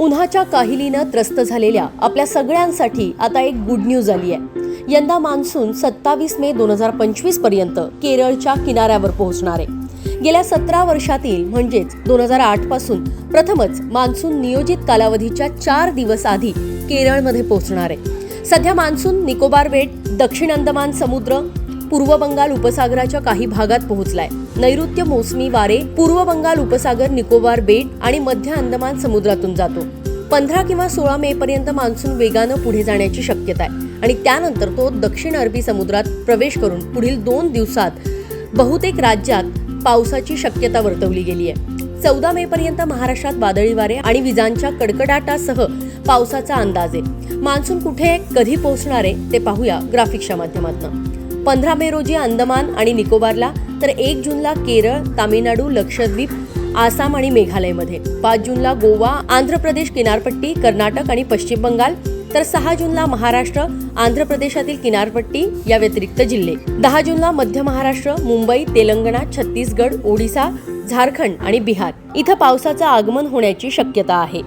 उन्हाच्या काहिलीनं त्रस्त झालेल्या आपल्या सगळ्यांसाठी आता एक गुड न्यूज आली आहे यंदा मान्सून सत्तावीस मे दोन हजार पंचवीसपर्यंत केरळच्या किनाऱ्यावर पोहोचणार आहे. गेल्या सतरा वर्षातील म्हणजेच दोन हजार आठपासून प्रथमच मान्सून नियोजित कालावधीच्या चार दिवस आधी केरळमध्ये पोहोचणार आहे. सध्या मान्सून निकोबार बेट दक्षिण अंदमान समुद्र पूर्व बंगाल उपसागराच्या काही भागात पोहोचलाय. नैऋत्य मोसमी वारे पूर्व बंगाल उपसागर निकोबार बेट आणि मध्य अंदमान समुद्रातून जातो. पंधरा किंवा सोळा मे पर्यंत मान्सून वेगानं पुढे जाण्याची शक्यता आहे. आणि त्यानंतर तो दक्षिण अरबी समुद्रात प्रवेश करून पुढील दोन दिवसात बहुतेक राज्यात पावसाची शक्यता वर्तवली गेली आहे. चौदा मे पर्यंत महाराष्ट्रात वादळी वारे आणि विजांच्या कडकडाटासह पावसाचा अंदाज आहे. मान्सून कुठे कधी पोहोचणार आहे ते पाहूया ग्राफिक्सच्या माध्यमातून. पंधरा मे रोजी अंदमान आणि निकोबारला तर एक जूनला केरळ तामिळनाडू लक्षद्वीप आसाम आणि मेघालयमध्ये. पाच जूनला गोवा आंध्र प्रदेश किनारपट्टी कर्नाटक आणि पश्चिम बंगाल. तर सहा जूनला महाराष्ट्र आंध्र प्रदेशातील किनारपट्टी या व्यतिरिक्त जिल्हे. दहा जूनला मध्य महाराष्ट्र मुंबई तेलंगणा छत्तीसगड ओडिसा झारखंड आणि बिहार. इथं पावसाचं आगमन होण्याची शक्यता आहे.